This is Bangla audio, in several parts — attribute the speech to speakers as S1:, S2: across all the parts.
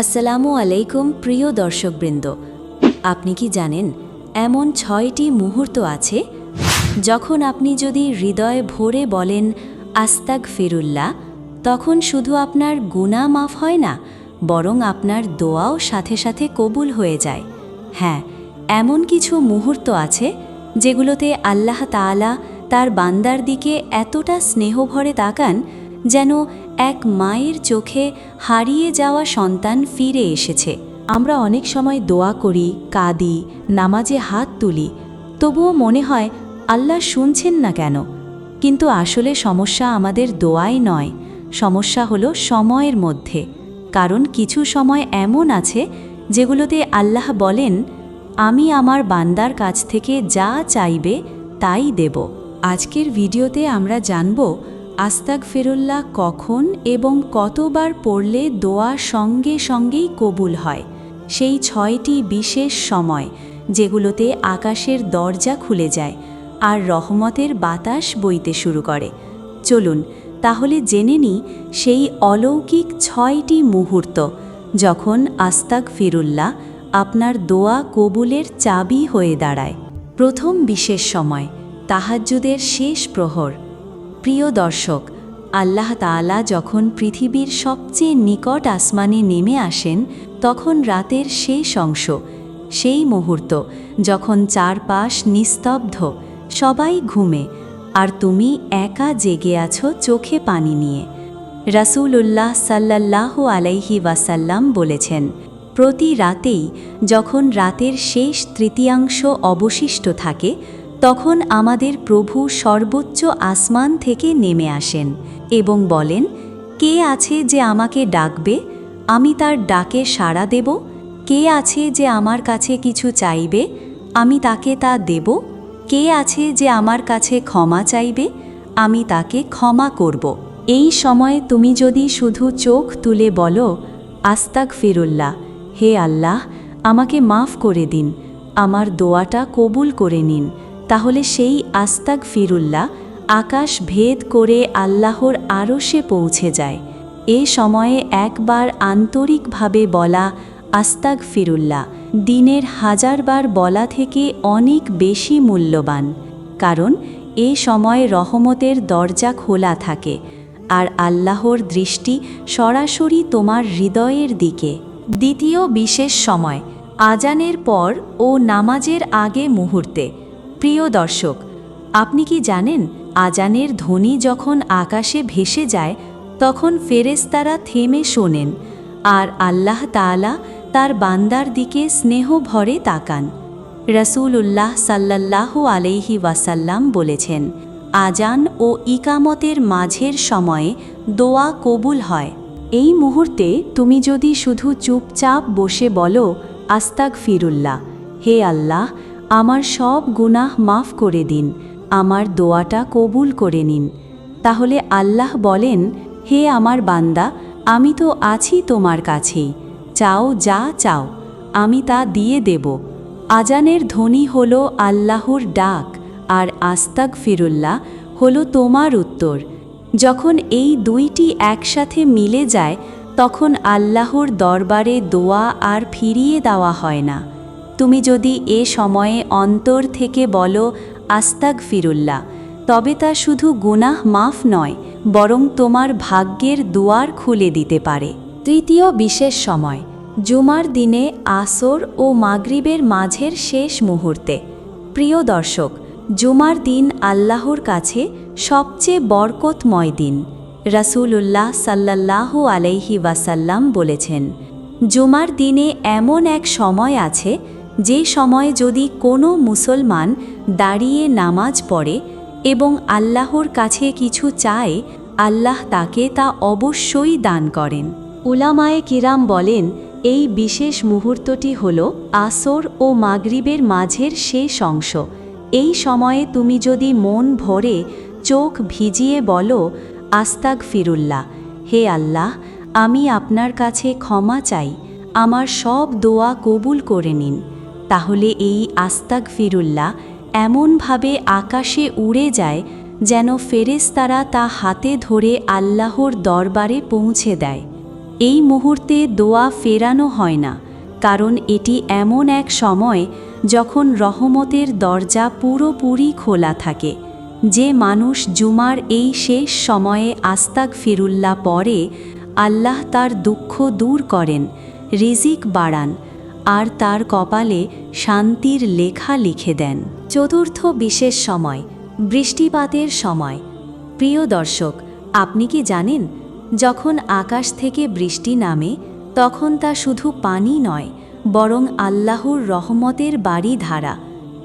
S1: আসসালামু আলাইকুম, প্রিয় দর্শকবৃন্দ। আপনি কি জানেন, এমন ছয়টি মুহূর্ত আছে? যখন আপনি যদি হৃদয় ভরে বলেন আস্তাক ফিরুল্লাহ তখন শুধু আপনার গুণা মাফ হয় না, বরং আপনার দোয়াও সাথে সাথে কবুল হয়ে যায়। হ্যাঁ এমন কিছু মুহূর্ত আছে, যেগুলোতে আল্লাহ তাআলা তার বান্দার দিকে এতটা স্নেহভরে তাকান, যেন এক মায়ের চোখে হারিয়ে যাওয়া সন্তান ফিরে এসেছে। আমরা অনেক সময় দোয়া করি, কাঁদি, নামাজে হাত তুলি, তবুও মনে হয় আল্লাহ শুনছেন না কেন। কিন্তু আসলে সমস্যা আমাদের দোয়াই নয়। সমস্যা হলো সময়ের মধ্যে। কারণ কিছু সময় এমন আছে যেগুলোতে আল্লাহ বলেন, আমি আমার বান্দার কাছ থেকে যা চাইবে তাই দেব। আজকের ভিডিওতে আমরা জানব আস্তাক ফেরুল্লাহ কখন এবং কতবার পড়লে দোয়া সঙ্গে সঙ্গেই কবুল হয়? সেই ছয়টি বিশেষ সময়, যেগুলোতে আকাশের দরজা খুলে যায় আর রহমতের বাতাস বইতে শুরু করে। চলুন, তাহলে জেনে নিই সেই অলৌকিক ছয়টি মুহূর্ত যখন আস্তাক ফিরুল্লাহ আপনার দোয়া কবুলের চাবি হয়ে দাঁড়ায়। প্রথম বিশেষ সময়, তাহাজ্জুদের শেষ প্রহর। প্রিয় দর্শক, আল্লাহ তাআলা যখন পৃথিবীর সবচেয়ে নিকট আসমানে নেমে আসেন, তখন রাতের শেষ অংশ, সেই মুহূর্ত যখন চারপাশ নিস্তব্ধ, সবাই ঘুমে, আর তুমি একা জেগে আছো চোখে পানি নিয়ে। রাসূলুল্লাহ সাল্লাল্লাহু আলাইহি ওয়াসাল্লাম বলেছেন, প্রতি রাতেই যখন রাতের শেষ তৃতীয়াংশ অবশিষ্ট থাকে তখন আমাদের প্রভু সর্বোচ্চ আসমান থেকে নেমে আসেন এবং বলেন, কে আছে যে আমাকে ডাকবে? আমি তার ডাকে সাড়া দেব। কে আছে যে আমার কাছে কিছু চাইবে? আমি তাকে তা দেব। কে আছে যে আমার কাছে ক্ষমা চাইবে? আমি তাকে ক্ষমা করব। এই সময়ে তুমি যদি শুধু চোখ তুলে বলো আস্তাক ফিরুল্লাহ হে আল্লাহ, আমাকে মাফ করে দিন। আমার দোয়াটা কবুল করে নিন। তাহলে সেই আস্তাক ফিরুল্লাহ আকাশ ভেদ করে আল্লাহর আরশে পৌঁছে যায়। এ সময়ে একবার আন্তরিকভাবে বলা আস্তাক ফিরুল্লাহ দিনের হাজারবার বলা থেকে অনেক বেশি মূল্যবান। কারণ এ সময় রহমতের দরজা খোলা থাকে আর আল্লাহর দৃষ্টি সরাসরি তোমার হৃদয়ের দিকে। দ্বিতীয় বিশেষ সময়, আজানের পর ও নামাজের আগে মুহূর্তে। প্রিয় দর্শক, আপনি কি জানেন আজানের ধ্বনি যখন আকাশে ভেসে যায়, তখন ফেরেস্তারা থেমে শোনেন আর আল্লাহ তাআলা তার বান্দার দিকে স্নেহ ভরে তাকান। রসুল্লাহ সাল্লাল্লাহু আলাইহি ওয়াসাল্লাম বলেছেন, আজান ও ইকামতের মাঝের সময়ে দোয়া কবুল হয়। এই মুহূর্তে তুমি যদি শুধু চুপচাপ বসে বলো আস্তাক ফিরুল্লাহ হে আল্লাহ আমার সব গুনাহ মাফ করে দিন, আমার দোয়াটা কবুল করে নিন। তাহলে আল্লাহ বলেন, হে আমার বান্দা, আমি তো আছি তোমার কাছেই, চাও যা চাও, আমি তা দিয়ে দেব। আজানের ধ্বনি হল আল্লাহর ডাক, আর আস্তাক ফিরুল্লাহ হল তোমার উত্তর। যখন এই দুইটি একসাথে মিলে যায়, তখন আল্লাহর দরবারে দোয়া আর ফিরিয়ে দেওয়া হয় না। তুমি যদি এ সময়ে অন্তর থেকে বলো আস্তাক ফিরুল্লাহ তবে তা শুধু গুনাহ মাফ নয়, বরং তোমার ভাগ্যের দুয়ার খুলে দিতে পারে। তৃতীয় বিশেষ সময়, জুমার দিনে আসর ও মাগরিবের মাঝের শেষ মুহূর্তে। প্রিয় দর্শক, জুমার দিন আল্লাহর কাছে সবচেয়ে বরকতময় দিন, রাসূলুল্লাহ সাল্লাল্লাহু আলাইহি ওয়াসাল্লাম বলেছেন। জুমার দিনে এমন এক সময় আছে যে সময় যদি কোনো মুসলমান দাঁড়িয়ে নামাজ পড়ে এবং আল্লাহর কাছে কিছু চায়, আল্লাহ তাকে তা অবশ্যই দান করেন। উলামায়ে কিরাম বলেন, এই বিশেষ মুহূর্তটি হল আসর ও মাগরিবের মাঝের শেষ অংশ। এই সময়ে তুমি যদি মন ভরে চোখ ভিজিয়ে বলো আস্তাক ফিরুল্লাহ হে আল্লাহ, আমি আপনার কাছে ক্ষমা চাই, আমার সব দোয়া কবুল করে নিন। তাহলে এই আস্তাক ফিরুল্লাহ এমনভাবে আকাশে উড়ে যায় যেন ফেরেশতারা তা হাতে ধরে আল্লাহর দরবারে পৌঁছে দেয়। এই মুহূর্তে দোয়া ফেরানো হয় না, কারণ এটি এমন এক সময় যখন রহমতের দরজা পুরোপুরি খোলা থাকে। যে মানুষ জুমার এই শেষ সময়ে আস্তাক ফিরুল্লাহ পরে আল্লাহ তার দুঃখ দূর করেন, রিজিক বাড়ান আর তার কপালে শান্তির লেখা লিখে দেন। চতুর্থ বিশেষ সময়, বৃষ্টিপাতের সময়। প্রিয় দর্শক, আপনি কি জানেন, যখন আকাশ থেকে বৃষ্টি নামে, তখন তা শুধু পানি নয়, বরং আল্লাহর রহমতের বাড়ি ধারা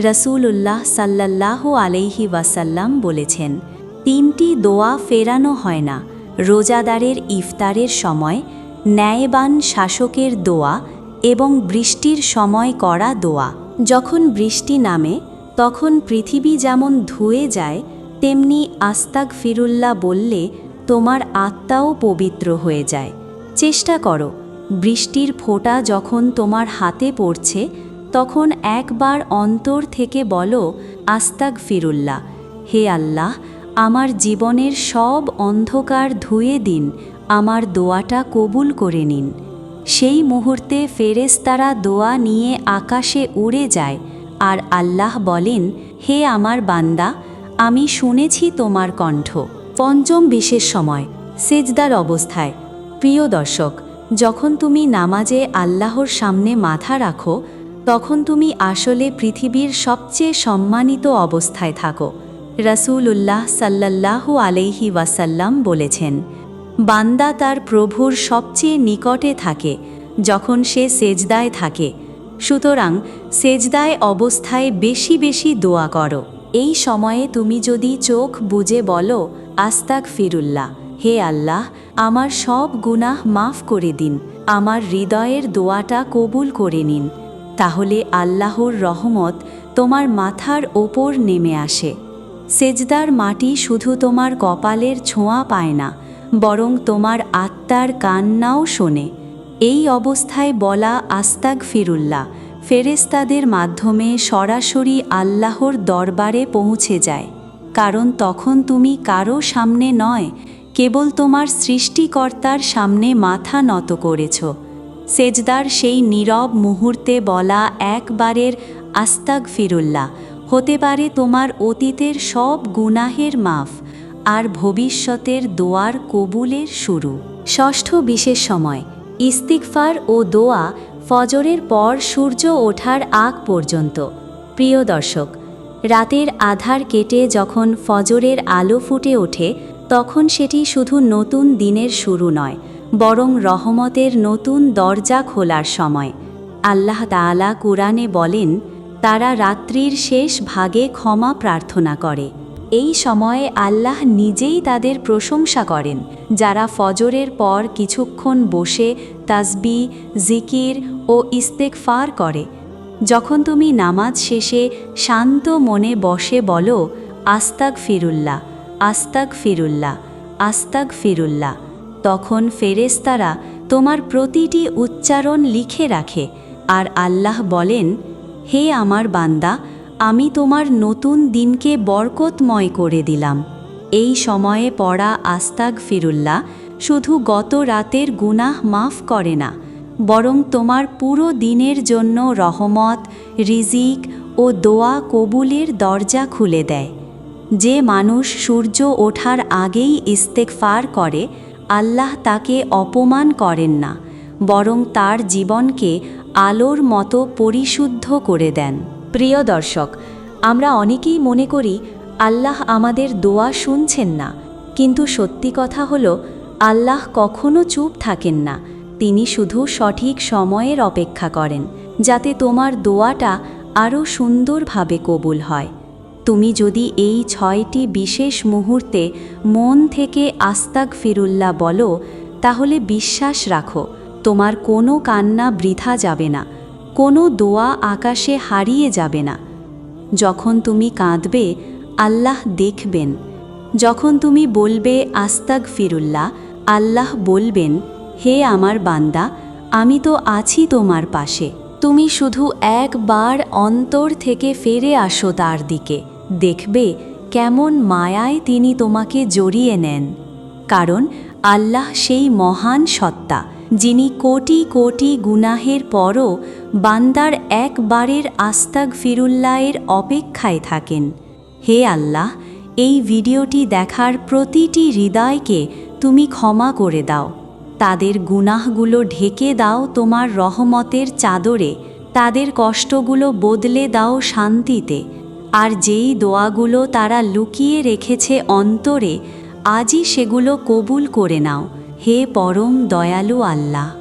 S1: রসুল্লাহ সাল্লাল্লাহ আলাইহি ওয়াসাল্লাম বলেছেন, তিনটি দোয়া ফেরানো হয় না, রোজাদারের ইফতারের সময়, ন্যায়বান শাসকের দোয়া এবং বৃষ্টির সময় করা দোয়া। যখন বৃষ্টি নামে, তখন পৃথিবী যেমন ধুয়ে যায়, তেমনি আস্তাক ফিরুল্লাহ বললে, তোমার আত্মাও পবিত্র হয়ে যায়। চেষ্টা করো, বৃষ্টির ফোঁটা যখন তোমার হাতে পড়ছে, তখন একবার অন্তর থেকে বলো আস্তাক ফিরুল্লাহ হে আল্লাহ, আমার জীবনের সব অন্ধকার ধুয়ে দিন, আমার দোয়াটা কবুল করে নিন। সেই মুহূর্তে ফেরেশতারা দোয়া নিয়ে আকাশে উড়ে যায়, আর আল্লাহ বলেন, হে আমার বান্দা, আমি শুনেছি তোমার কণ্ঠ। পঞ্চম বিশেষ সময়, সেজদার অবস্থায়। প্রিয় দর্শক, যখন তুমি নামাজে আল্লাহর সামনে মাথা রাখো, তখন তুমি আসলে পৃথিবীর সবচেয়ে সম্মানিত অবস্থায় থাকো। রসুল্লাহ সাল্লাল্লাহু আলাইহি ওয়াসাল্লাম বলেছেন বান্দা তার প্রভুর সবচেয়ে নিকটে থাকে, যখন সে সেজদায় থাকে। সুতরাং সেজদায় অবস্থায় বেশি বেশি দোয়া করো। এই সময়ে তুমি যদি চোখ বুজে বলো আস্তাক ফিরুল্লাহ হে আল্লাহ, আমার সব গুনাহ মাফ করে দিন, আমার হৃদয়ের দোয়াটা কবুল করে নিন। তাহলে আল্লাহর রহমত তোমার মাথার ওপর নেমে আসে। সেজদার মাটি শুধু তোমার কপালের ছোঁয়া পায় না বরং তোমার আত্মার কান্নাও শোনে। এই অবস্থায় বলা আস্তাক ফিরুল্লাহ ফেরেস্তাদের মাধ্যমে সরাসরি আল্লাহর দরবারে পৌঁছে যায়। কারণ তখন তুমি কারও সামনে নয়, কেবল তোমার সৃষ্টিকর্তার সামনে মাথা নত করেছ। সেজদার সেই নীরব মুহূর্তে বলা একবারের আস্তাক ফিরুল্লাহ হতে পারে তোমার অতীতের সব গুনাহের মাফ। আর ভবিষ্যতের দোয়ার কবুলের শুরু। ষষ্ঠ বিশেষ সময় ইস্তিকফার ও দোয়া ফজরের পর সূর্য ওঠার আগ পর্যন্ত। প্রিয় দর্শক, রাতের আধার কেটে যখন ফজরের আলো ফুটে ওঠে, তখন সেটি শুধু নতুন দিনের শুরু নয়, বরং রহমতের নতুন দরজা খোলার সময়। আল্লাহ তাআলা কুরআনে বলেন, তারা রাত্রির শেষ ভাগে ক্ষমা প্রার্থনা করে। এই সময়ে আল্লাহ নিজেই তাদের প্রশংসা করেন, যারা ফজরের পর কিছুক্ষণ বসে তাসবি, জিকির ও ইস্তেকফার করে। যখন তুমি নামাজ শেষে শান্ত মনে বসে বলো আস্তাক ফিরুল্লাহ আস্তাক ফিরুল্লাহ আস্তাক ফিরুল্লাহ তখন ফেরেস্তারা তোমার প্রতিটি উচ্চারণ লিখে রাখে। আর আল্লাহ বলেন, হে আমার বান্দা আমি তোমার নতুন দিনকে বরকতময় করে দিলাম। এই সময়ে পড়া আস্তাক ফিরুল্লাহ শুধু গত রাতের গুনাহ মাফ করে না, বরং তোমার পুরো দিনের জন্য রহমত, রিজিক ও দোয়া কবুলের দরজা খুলে দেয়। যে মানুষ সূর্য ওঠার আগেই ইস্তেকফার করে, আল্লাহ তাকে অপমান করেন না, বরং তার জীবনকে আলোর মতো পরিশুদ্ধ করে দেন। প্রিয় দর্শক, আমরা অনেকেই মনে করি আল্লাহ আমাদের দোয়া শুনছেন না, কিন্তু সত্যি কথা হলো, আল্লাহ কখনো চুপ থাকেন না, তিনি শুধু সঠিক সময়ের অপেক্ষা করেন, যাতে তোমার দোয়াটা আরও সুন্দরভাবে কবুল হয়। তুমি যদি এই ছয়টি বিশেষ মুহূর্তে মন থেকে আস্তাক ফিরুল্লাহ বলো, তাহলে বিশ্বাস রাখো, তোমার কোনো কান্না বৃথা যাবে না। কোনো দোয়া আকাশে হারিয়ে যাবে না। যখন তুমি কাঁদবে, আল্লাহ দেখবেন। যখন তুমি বলবে আস্তাক ফিরুল্লাহ আল্লাহ বলবেন, হে আমার বান্দা, আমি তো আছি তোমার পাশে। তুমি শুধু একবার অন্তর থেকে ফিরে আসো তার দিকে। দেখবে কেমন মায়ায় তিনি তোমাকে জড়িয়ে নেন। কারণ আল্লাহ সেই মহান সত্তা। যিনি কোটি কোটি গুনাহের পরও বান্দার একবারের আস্তাক ফিরুল্লাহের অপেক্ষায় থাকেন। হে আল্লাহ, এই ভিডিওটি দেখার প্রতিটি হৃদয়কে তুমি ক্ষমা করে দাও। তাদের গুনাহগুলো ঢেকে দাও তোমার রহমতের চাদরে, তাদের কষ্টগুলো বদলে দাও শান্তিতে। আর যেই দোয়াগুলো তারা লুকিয়ে রেখেছে অন্তরে, আজই সেগুলো কবুল করে নাও। হে পরম দয়ালু আল্লাহ।